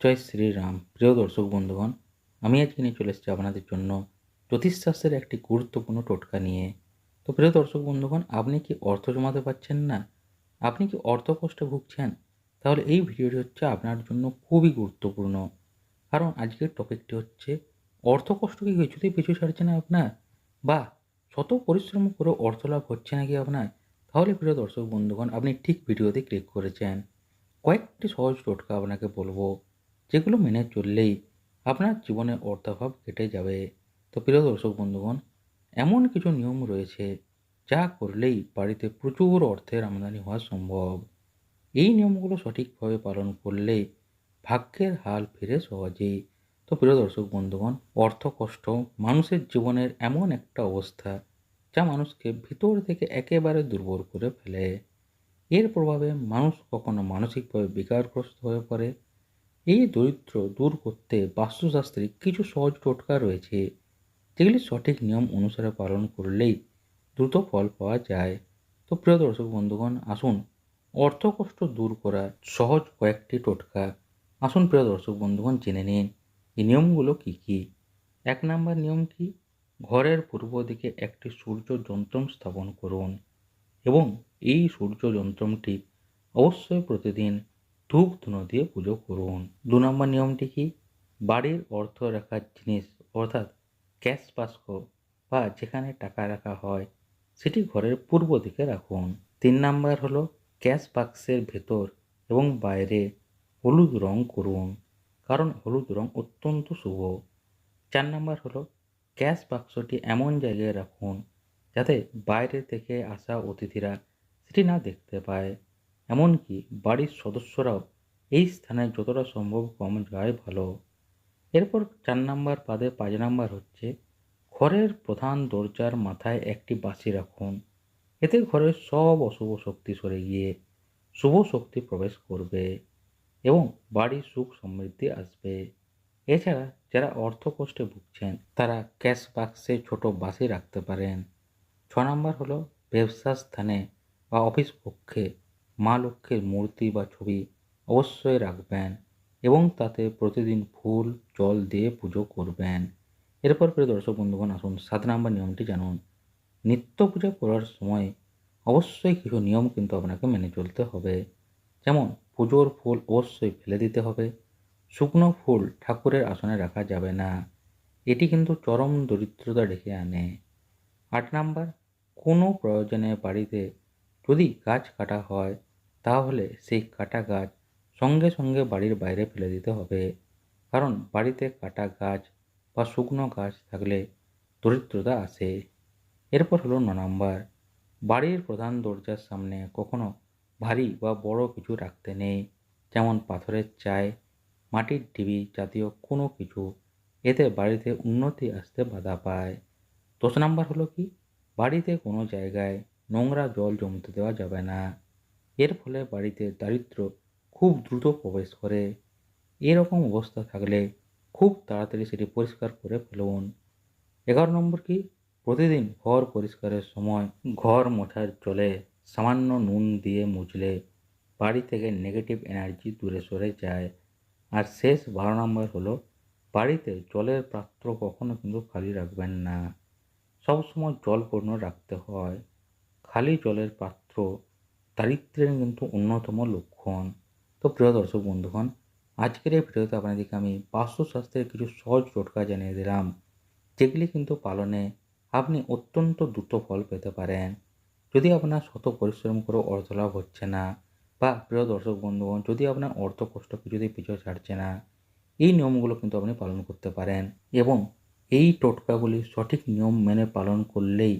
জয় শ্রীরাম। প্রিয় দর্শক বন্ধুগণ, আমি আজকে নিয়ে চলে এসেছি আপনাদের জন্য জ্যোতিষশাস্ত্রের একটি গুরুত্বপূর্ণ টোটকা নিয়ে। তো প্রিয় দর্শক বন্ধুগণ, আপনি কি অর্থ জমাতে পারছেন না? আপনি কি অর্থ কষ্টে ভুগছেন? তাহলে এই ভিডিওটি হচ্ছে আপনার জন্য খুবই গুরুত্বপূর্ণ। কারণ আজকের টপিকটি হচ্ছে অর্থ কষ্ট কি কিছুতেই পিছু ছাড়ছে না আপনার? বা শত পরিশ্রম করে অর্থ লাভ হচ্ছে নাকি আপনার? তাহলে প্রিয় দর্শক বন্ধুগণ, আপনি ঠিক ভিডিওতে ক্লিক করেছেন। কয়েকটি সহজ টোটকা আপনাকে বলব। যেগুলো মেনে চললেই আপনার জীবনে অর্থাভাব কেটে যাবে। তো প্রিয় দর্শক বন্ধুগণ, এমন কিছু নিয়ম রয়েছে যা করলেই বাড়িতে প্রচুর অর্থের আমদানি হওয়া সম্ভব। এই নিয়মগুলো সঠিকভাবে পালন করলে ভাগ্যের হাল ফিরে সহজেই। তো প্রিয় দর্শক বন্ধুগণ, অর্থ কষ্ট মানুষের জীবনের এমন একটা অবস্থা যা মানুষকে ভিতর থেকে একেবারে দুর্বল করে ফেলে। এর প্রভাবে মানুষ কখনো মানসিকভাবে বিকারগ্রস্ত হয়ে পড়ে এই দরিদ্র দূর করতে বাস্তুশাস্ত্রে কিছু সহজ টোটকা রয়েছে। যেগুলি সঠিক নিয়ম অনুসারে পালন করলেই দ্রুত ফল পাওয়া যায়। তো প্রিয় দর্শক বন্ধুগণ, আসুন অর্থ কষ্ট দূর করার সহজ কয়েকটি টোটকা। আসুন প্রিয় দর্শক বন্ধুগণ, জেনে নিন এই নিয়মগুলো কি কি। এক নাম্বার নিয়ম কি? ঘরের পূর্ব দিকে একটি সূর্য যন্ত্রম স্থাপন করুন এবং এই সূর্য যন্ত্রমটি অবশ্যই প্রতিদিন ধূপ ধুনো দিয়ে পুজো করুন। দু নম্বর নিয়মটি কি? বাড়ির অর্থ রাখার জিনিস, অর্থাৎ ক্যাশ বাস্ক বা যেখানে টাকা রাখা হয়, সেটি ঘরের পূর্ব দিকে রাখুন। তিন নাম্বার হলো ক্যাশ বাক্সের ভেতর এবং বাইরে হলুদ রং করুন, কারণ হলুদ রং অত্যন্ত শুভ। চার নাম্বার হলো ক্যাশ বাক্সটি এমন জায়গায় রাখুন যাতে বাইরে থেকে আসা অতিথিরা সেটি না দেখতে পায়। এমনকি বাড়ির সদস্যরাও এই স্থানে যতটা সম্ভব কম যায় ভালো। এরপর চার নাম্বার বাদে পাঁচ নাম্বার হচ্ছে, ঘরের প্রধান দরজার মাথায় একটি বাঁশি রাখুন। এতে ঘরের সব অশুভ শক্তি সরে গিয়ে শুভ শক্তি প্রবেশ করবে এবং বাড়ির সুখ সমৃদ্ধি আসবে। এছাড়া যারা অর্থ কষ্টে ভুগছেন, তারা ক্যাশ বাক্সে ছোট বাসি রাখতে পারেন। ছ নম্বর হলো ব্যবসা স্থানে বা অফিস কক্ষে মা লক্ষ্মীর মূর্তি বা ছবি অবশ্যই রাখবেন এবং তাতে প্রতিদিন ফুল, জল দিয়ে পুজো করবেন। এরপর প্রিয় দর্শক বন্ধুগণ, আসুন সাত নম্বর নিয়মটি জানুন। নিত্য পূজা করার সময় অবশ্যই কিছু নিয়ম কিন্তু আপনাকে মেনে চলতে হবে। যেমন, পুজোর ফুল অবশ্যই ফেলে দিতে হবে। শুকনো ফুল ঠাকুরের আসনে রাখা যাবে না। এটি কিন্তু চরম দরিদ্রতা ডেকে আনে। আট নাম্বার, কোনো প্রয়োজনে বাড়িতে যদি গাছ কাটা হয় তাহলে সেই কাটা গাছ সঙ্গে সঙ্গে বাড়ির বাইরে ফেলে দিতে হবে। কারণ বাড়িতে কাটা গাছ বা শুকনো গাছ থাকলে দরিদ্রতা আসে। এরপর হলো ন নাম্বার। বাড়ির প্রধান দরজার সামনে কখনো ভারী বা বড় কিছু রাখতে নেই। যেমন পাথরের চায় মাটির ডিবি জাতীয় কোনো কিছু। এতে বাড়িতে উন্নতি আসতে বাধা পায়। দশ নাম্বার হলো কি? বাড়িতে কোনো জায়গায় নোংরা জল জমতে দেওয়া যাবে না। এর ফলে বাড়িতে দারিদ্র খুব দ্রুত প্রবেশ করে। এরকম অবস্থা থাকলে খুব তাড়াতাড়ি সেটি পরিষ্কার করে ফেলুন। এগারো নম্বর কি? প্রতিদিন ঘর পরিষ্কারের সময় ঘর মোছার জলে সামান্য নুন দিয়ে মুছলে বাড়ি থেকে নেগেটিভ এনার্জি দূরে সরে যায়। আর শেষ বারো নম্বর হলো, বাড়িতে জলের পাত্র কখনো কিন্তু খালি রাখবেন না। সবসময় জল পূর্ণ রাখতে হয়। খালি জলের পাত্র দারিদ্রের কিন্তু অন্যতম লক্ষণ। তো প্রিয় দর্শক বন্ধুগণ, আজকের এই ভিডিওতে আপনাদেরকে আমি বাস্তুশাস্ত্রের কিছু সহজ টোটকা জানিয়ে দিলাম, যেগুলি কিন্তু পালনে আপনি অত্যন্ত দ্রুত ফল পেতে পারেন। যদি আপনার শত পরিশ্রম করে অর্থ লাভ হচ্ছে না বা প্রিয় দর্শক বন্ধুগণ, যদি আপনার অর্থ কষ্ট কিছুতেই পিছু ছাড়ছে না, এই নিয়মগুলো কিন্তু আপনি পালন করতে পারেন এবং এই টোটকাগুলি সঠিক নিয়ম মেনে পালন করলেই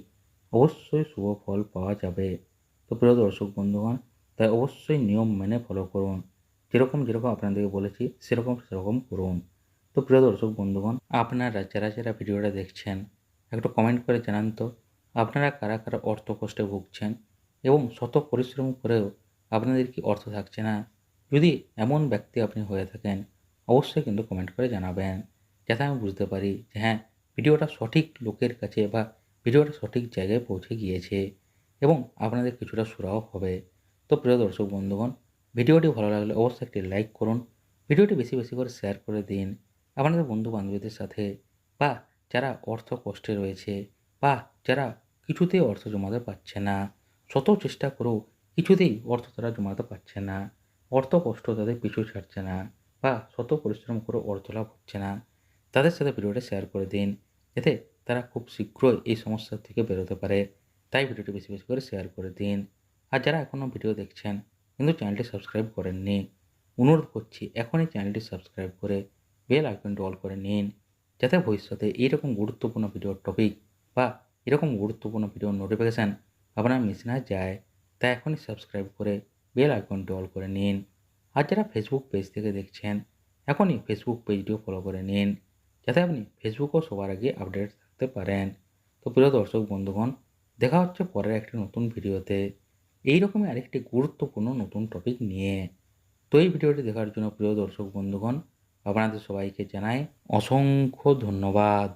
অবশ্যই শুভ ফল পাওয়া যাবে। তো প্রিয় দর্শক বন্ধুগণ, তাই অবশ্যই নিয়ম মেনে ফলো করুন। যেরকম যেরকম আপনাদেরকে বলেছি, সেরকম সেরকম করুন। তো প্রিয় দর্শক বন্ধুগণ, আপনারা যারা যারা ভিডিওটা দেখছেন, একটু কমেন্ট করে জানান তো, আপনারা কারা কারা অর্থ কষ্টে ভুগছেন এবং শত পরিশ্রম করেও আপনাদের কি অর্থ থাকছে না? যদি এমন ব্যক্তি আপনি হয়ে থাকেন, অবশ্যই কিন্তু কমেন্ট করে জানাবেন, যাতে আমি বুঝতে পারি যে হ্যাঁ ভিডিওটা সঠিক লোকের কাছে বা ভিডিওটা সঠিক জায়গায় পৌঁছে গিয়েছে। এবং আপনাদের কিছুটা সুরাও হবে। তো প্রিয় দর্শক বন্ধুগণ, ভিডিওটি ভালো লাগলে অবশ্যই একটি লাইক করুন। ভিডিওটি বেশি বেশি করে শেয়ার করে দিন। আপনাদের বন্ধু বান্ধবীদের সাথে বা যারা অর্থ কষ্টে রয়েছে বা যারা কিছুতেই অর্থ জমাতে পারছে না শত চেষ্টা করেও কিছুতেই অর্থ তারা জমাতে পারছে না, অর্থ কষ্ট তাদের পিছু ছাড়ছে না বা শত পরিশ্রম করে অর্থ লাভ হচ্ছে না, তাদের সাথে ভিডিওটা শেয়ার করে দিন। যাতে তারা খুব শীঘ্রই এই সমস্যা থেকে বেরোতে পারে। তাই ভিডিওটি বেশি বেশি করে শেয়ার করে দিন। আর যারা এখনও ভিডিও দেখছেন, কিন্তু চ্যানেলটি সাবস্ক্রাইব করেননি, অনুরোধ করছি এখনই চ্যানেলটি সাবস্ক্রাইব করে বেল আইকনটি অল করে নিন, যাতে ভবিষ্যতে এইরকম গুরুত্বপূর্ণ ভিডিওর টপিক বা এরকম গুরুত্বপূর্ণ ভিডিওর নোটিফিকেশান আপনার মিস না যায়, তাই এখনই সাবস্ক্রাইব করে বেল আইকনটি অল করে নিন। আর যারা ফেসবুক পেজ থেকে দেখছেন, এখনই ফেসবুক পেজটিও ফলো করে নিন, যাতে আপনি ফেসবুকও সবার আগে আপডেট থাকতে পারেন। তো প্রিয় দর্শক, বন্ধুগণ দেখা হচ্ছে পরের একটি নতুন ভিডিওতে। এই রকমই আরেকটি গুরুত্বপূর্ণ নতুন টপিক নিয়ে। তো এই ভিডিওটি দেখার জন্য প্রিয় দর্শক বন্ধুগণ, আপনাদের সবাইকে জানাই অসংখ্য ধন্যবাদ।